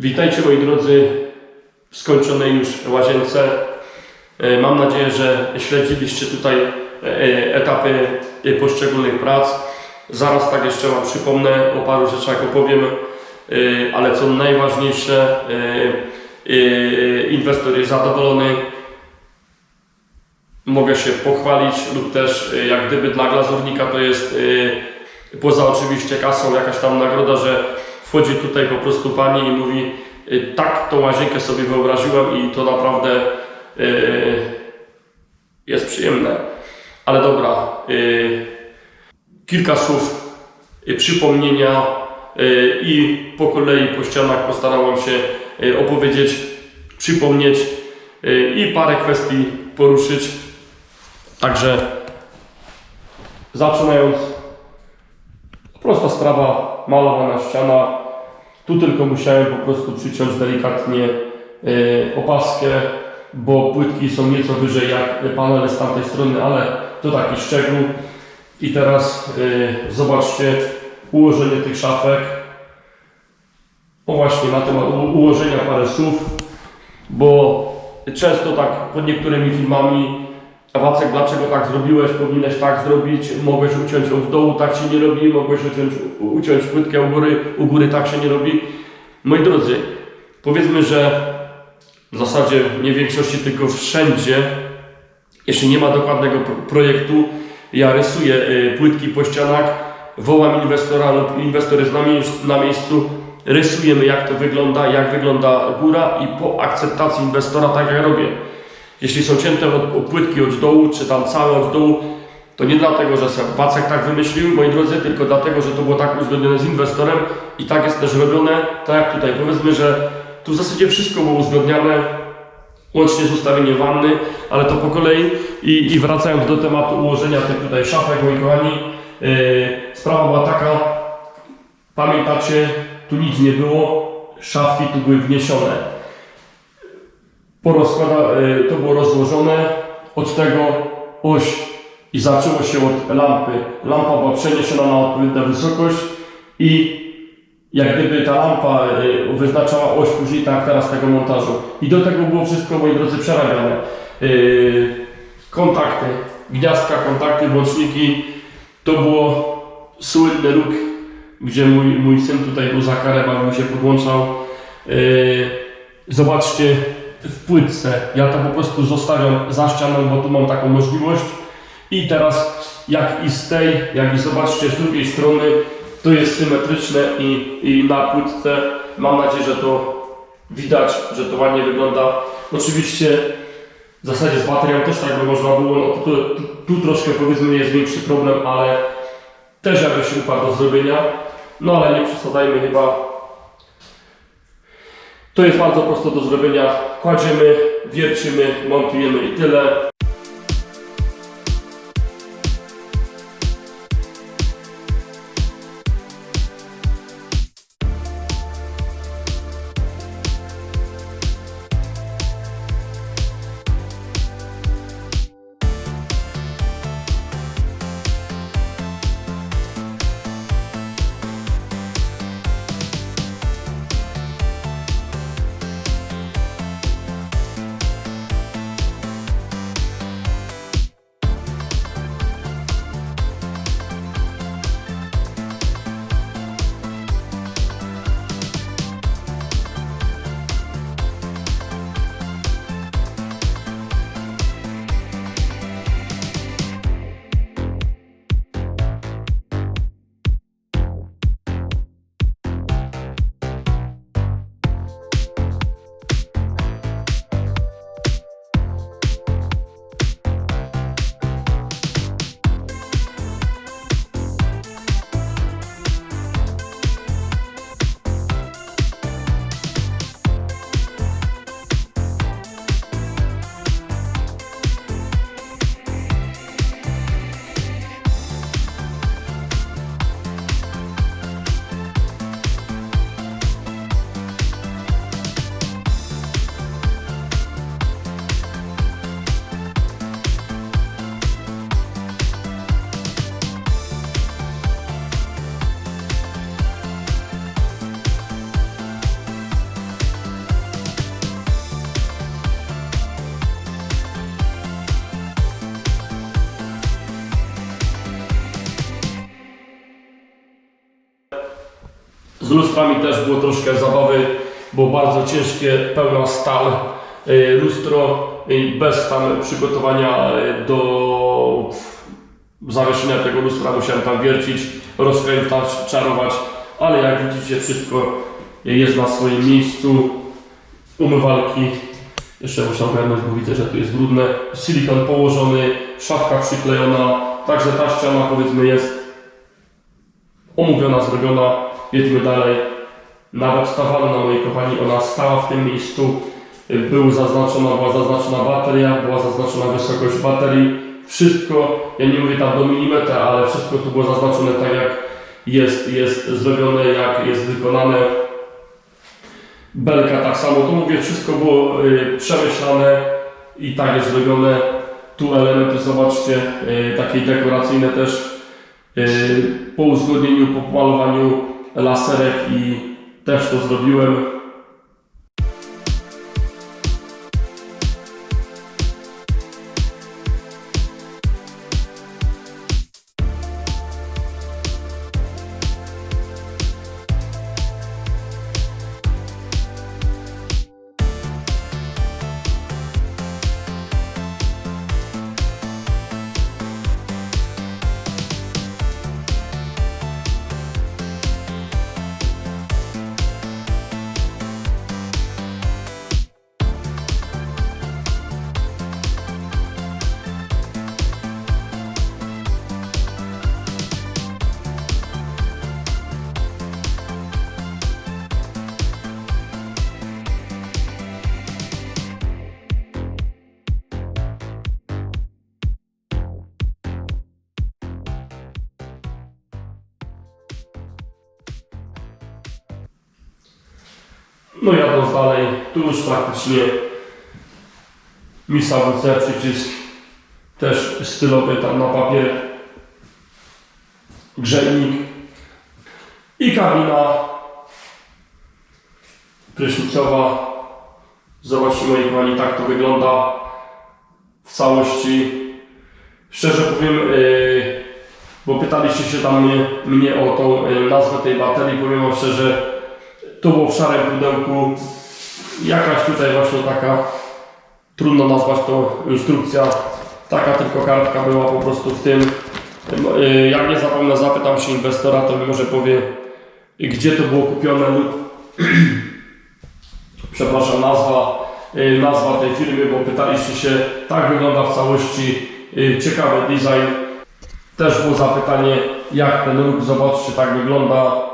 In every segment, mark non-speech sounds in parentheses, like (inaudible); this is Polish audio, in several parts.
Witajcie moi drodzy w skończonej już łazience. E, Mam nadzieję, że śledziliście tutaj e, e, etapy poszczególnych prac. Zaraz tak jeszcze Wam przypomnę, o paru rzeczach opowiem, ale co najważniejsze, inwestor jest zadowolony. Mogę się pochwalić lub też jak gdyby dla glazurnika to jest poza oczywiście kasą jakaś tam nagroda, że wchodzi tutaj po prostu pani i mówi y, tak tą łazienkę sobie wyobraziłem i to naprawdę y, jest przyjemne. Ale dobra, y, kilka słów przypomnienia i po kolei po ścianach postarałem się opowiedzieć, przypomnieć i parę kwestii poruszyć. Także zaczynając Prosta sprawa, malowana ściana. Tu tylko musiałem po prostu przyciąć delikatnie y, opaskę, bo płytki są nieco wyżej jak panele z tamtej strony, ale to taki szczegół. I teraz y, zobaczcie ułożenie tych szafek. O właśnie na temat ułożenia parę słów, bo często tak pod niektórymi filmami Wacek, dlaczego tak zrobiłeś? Powinieneś tak zrobić, mogłeś uciąć od dołu, tak się nie robi, mogłeś uciąć, uciąć płytkę u góry, u góry tak się nie robi. Moi drodzy, powiedzmy, że w zasadzie nie w większości, tylko wszędzie, jeśli nie ma dokładnego pro- projektu, ja rysuję y, płytki po ścianach, wołam inwestora lub inwestor jest na miejscu, rysujemy jak to wygląda, jak wygląda góra i po akceptacji inwestora tak jak robię. Jeśli są cięte od, płytki od dołu, czy tam całe od dołu, to nie dlatego, że sobie Wacek tak wymyślił, moi drodzy, tylko dlatego, że to było tak uzgodnione z inwestorem i tak jest też robione, tak jak tutaj. Powiedzmy, że tu w zasadzie wszystko było uzgodnione, łącznie z ustawieniem wanny, ale to po kolei. I, i wracając do tematu ułożenia tych tutaj szafek, moi kochani, yy, sprawa była taka, pamiętacie, tu nic nie było, szafki tu były wniesione porozkłada, y, to było rozłożone, od tego oś i zaczęło się od lampy. Lampa była przeniesiona na odpowiednią wysokość i jak gdyby ta lampa y, wyznaczała oś później, tak teraz tego montażu. I do tego było wszystko, moi drodzy, przerabiane. Y, kontakty, gniazdka, kontakty, włączniki. To było słynny róg, gdzie mój, mój syn tutaj był za karę, bawił się, podłączał. Zobaczcie, w płytce. Ja to po prostu zostawiam za ścianą, bo tu mam taką możliwość. I teraz jak i z tej, jak i zobaczcie z drugiej strony, to jest symetryczne i, i na płytce mam nadzieję, że to widać, że to ładnie wygląda. Oczywiście w zasadzie z baterią też tak by można było, no tu, tu, tu troszkę powiedzmy jest większy problem, ale też jakby się uparł do zrobienia. No ale nie przesadzajmy chyba to jest bardzo prosto do zrobienia. Kładziemy, wiercimy, montujemy i tyle. Z lustrami też było troszkę zabawy, bo bardzo ciężkie, pełna stal, y, lustro y, bez tam przygotowania y, do zawieszenia tego lustra musiałem tam wiercić, rozkręcać, czarować, ale jak widzicie wszystko jest na swoim miejscu. Umywalki, jeszcze muszę ogarnąć, bo widzę, że tu jest brudne. Silikon położony, szafka przyklejona, także ta ściana powiedzmy jest omówiona, zrobiona. Jedźmy dalej. Nawet ta wanna, moi kochani, ona stała w tym miejscu. Był zaznaczona, była zaznaczona bateria, była zaznaczona wysokość baterii. Wszystko, ja nie mówię tam do milimetra, ale wszystko tu było zaznaczone tak jak jest, jest zrobione, jak jest wykonane. Belka tak samo, tu mówię, wszystko było y, przemyślane i tak jest zrobione. Tu elementy, zobaczcie, y, takie dekoracyjne też y, po uzgodnieniu, po pomalowaniu laserek i też to zrobiłem. No jadąc dalej, tu już praktycznie Misa WC, przycisk też stylowy tam na papier, grzejnik i kabina prysznicowa. Zobaczcie moi kochani, tak to wygląda w całości. Szczerze powiem, yy, bo pytaliście się tam mnie, mnie o tą yy, nazwę tej baterii, powiem wam szczerze, to było w szarym pudełku. Jakaś tutaj właśnie taka, trudno nazwać to instrukcja, taka tylko kartka była po prostu w tym. Yy, Jak nie zapomnę, zapytam się inwestora, to mi może powie, gdzie to było kupione (clears throat) przepraszam, nazwa, yy, nazwa tej firmy, bo pytaliście się, tak wygląda w całości, ciekawy design. Też było zapytanie, jak ten róg, zobaczcie, tak wygląda.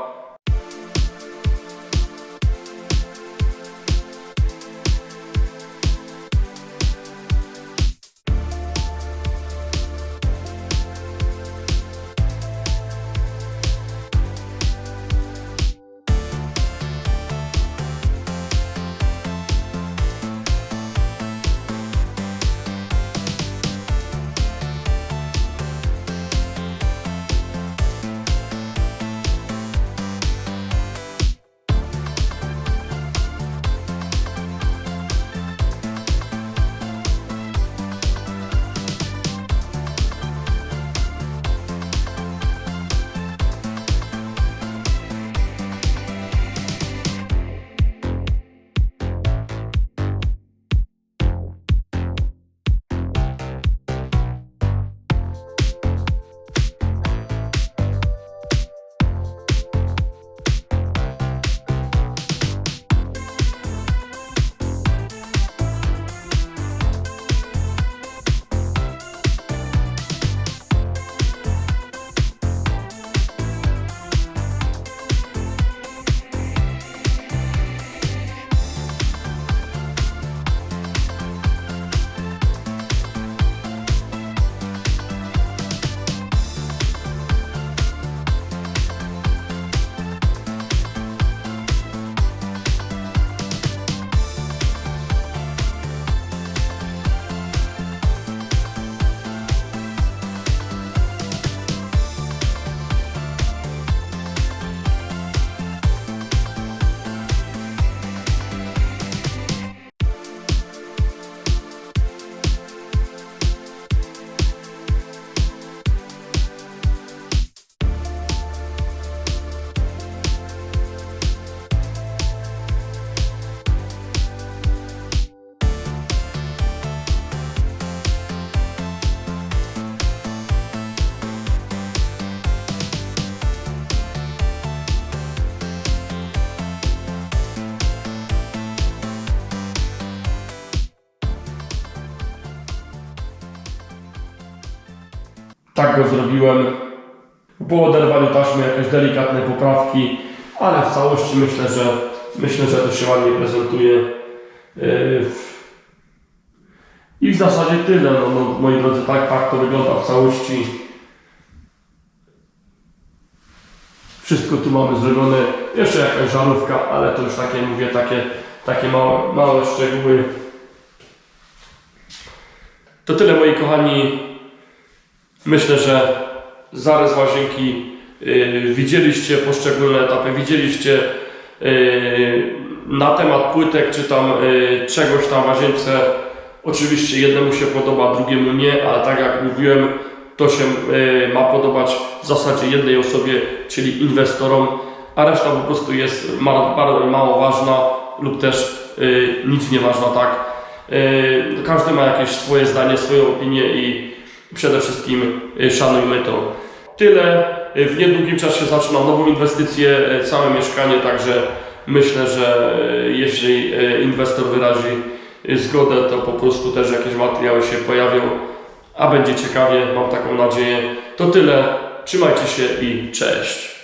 Tak go zrobiłem. Po oderwaniu taśmy jakieś delikatne poprawki, ale w całości myślę, że myślę, że to się ładnie prezentuje. Yy, I w zasadzie tyle, no, no, moi drodzy, tak, tak to wygląda w całości. Wszystko tu mamy zrobione, jeszcze jakaś żarówka, ale to już takie, mówię, takie, takie małe, małe szczegóły. To tyle moi kochani. Myślę, że zarys łazienki yy, widzieliście poszczególne etapy, widzieliście yy, na temat płytek czy tam yy, czegoś tam w łazience. Oczywiście jednemu się podoba, drugiemu nie, ale tak jak mówiłem, to się yy, ma podobać w zasadzie jednej osobie, czyli inwestorom, a reszta po prostu jest ma- bardzo mało ważna lub też yy, nic nie ważna, tak? Yy, każdy ma jakieś swoje zdanie, swoją opinię i przede wszystkim yy, szanujmy to. Tyle. Yy, W niedługim czasie zaczynam nową inwestycję, yy, całe mieszkanie, także myślę, że jeśli inwestor wyrazi zgodę, to po prostu też jakieś materiały się pojawią, a będzie ciekawie, mam taką nadzieję. To tyle. Trzymajcie się i cześć.